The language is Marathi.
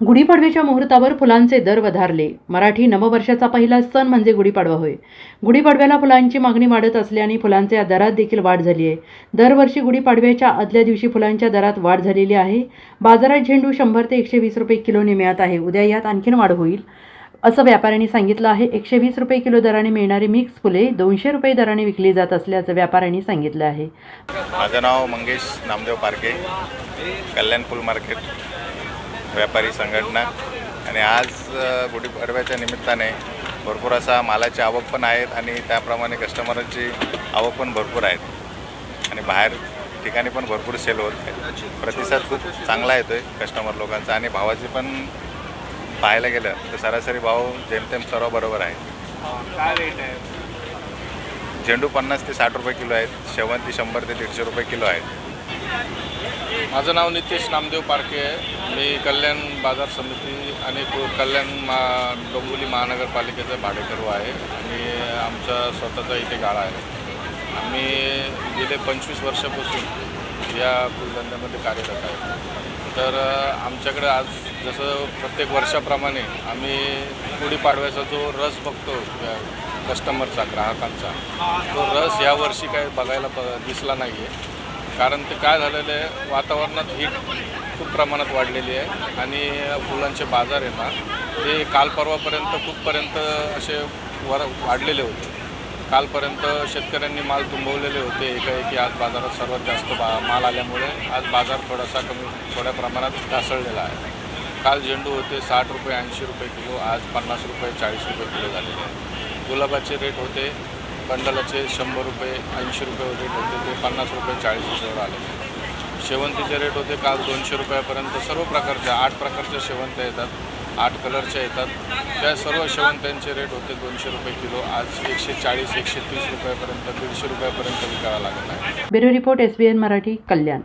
गुढीपाडव्याच्या मुहूर्तावर फुलांचे दर वधारले. मराठी नववर्षाचा पहिला सण म्हणजे गुढीपाडवा होय. गुढीपाडव्याला फुलांची मागणी वाढत असल्याने फुलांच्या दरात देखील वाढ झाली आहे. दरवर्षी गुढीपाडव्याच्या आदल्या दिवशी फुलांच्या दरात वाढ झालेली आहे. बाजारात झेंडू शंभर ते एकशे वीस रुपये किलोने मिळत आहे. उद्या यात आणखीन वाढ होईल असं व्यापाऱ्यांनी सांगितलं आहे. एकशे वीस रुपये किलो दराने मिळणारी मिक्स फुले दोनशे रुपये दराने विकली जात असल्याचं व्यापाऱ्यांनी सांगितलं आहे. माझं नाव मंगेश नामदेव पारके कल्याण फुल मार्केट. व्यापारी संघटना. आणि आज गुढीपाडव्याच्या निमित्ताने भरपूर असा मालाची आवक पण आहेत आणि त्याप्रमाणे कस्टमरांची आवक पण भरपूर आहेत. आणि बाहेर ठिकाणी पण भरपूर सेल होत आहेत. प्रतिसाद खूप चांगला येतो आहे कस्टमर लोकांचा आणि भावाचे पण पाहायला गेलं तर सरासरी भाव जेमतेम सर्व बरोबर आहे काय रेट आहे? झेंडू पन्नास ते साठ रुपये किलो आहेत. शेवंती शंभर ते दीडशे रुपये किलो आहेत. माझं नाव नितेश नामदेव पारखे आहे. मी कल्याण बाजार समिती आणि कल्याण मा डोंबिवली महानगरपालिकेचा भाडेकरू आहे. आणि आमचा स्वतःचा इथे गाळा आहे. आम्ही गेले पंचवीस वर्षापासून या फुलधंद्यामध्ये कार्यरत आहे. तर आमच्याकडे आज जसं प्रत्येक वर्षाप्रमाणे आम्ही गुढीपाडव्याचा जो रस बघतो कस्टमरचा ग्राहकांचा तो रस यावर्षी काय बघायला प दिसला नाही आहे कारण ते काय झालेलं आहे वातावरणात हीट खूप प्रमाणात वाढलेली आहे आणि फुलांचे बाजार आहे ना ते काल परवापर्यंत खूपपर्यंत असे वर वाढलेले होते. कालपर्यंत शेतकऱ्यांनी माल तुंबवलेले होते एकाएकी आज बाजारात सर्वात जास्त बा माल आल्यामुळे आज बाजार थोडासा कमी थोड्या प्रमाणात ढासळलेला आहे. काल झेंडू होते साठ रुपये ऐंशी रुपये किलो आज पन्नास रुपये चाळीस रुपये किलो झालेले आहे. गुलाबाचे रेट होते बंडलाचे शंभर रुपये ऐंशी रुपये रेट होते ते पन्नास रुपये चाळीस रुपयावर आले. शेवंतीचे रेट होते काल दोनशे रुपयापर्यंत. सर्व प्रकारच्या आठ प्रकारच्या शेवंत्या येतात आठ कलरच्या येतात. त्या सर्व शेवंत्यांचे रेट होते दोनशे रुपये किलो. आज एकशे चाळीस एकशे तीस रुपयापर्यंत दीडशे रुपयापर्यंत विकायला लागत आहे. Bureau report S B N Marathi Kalyan.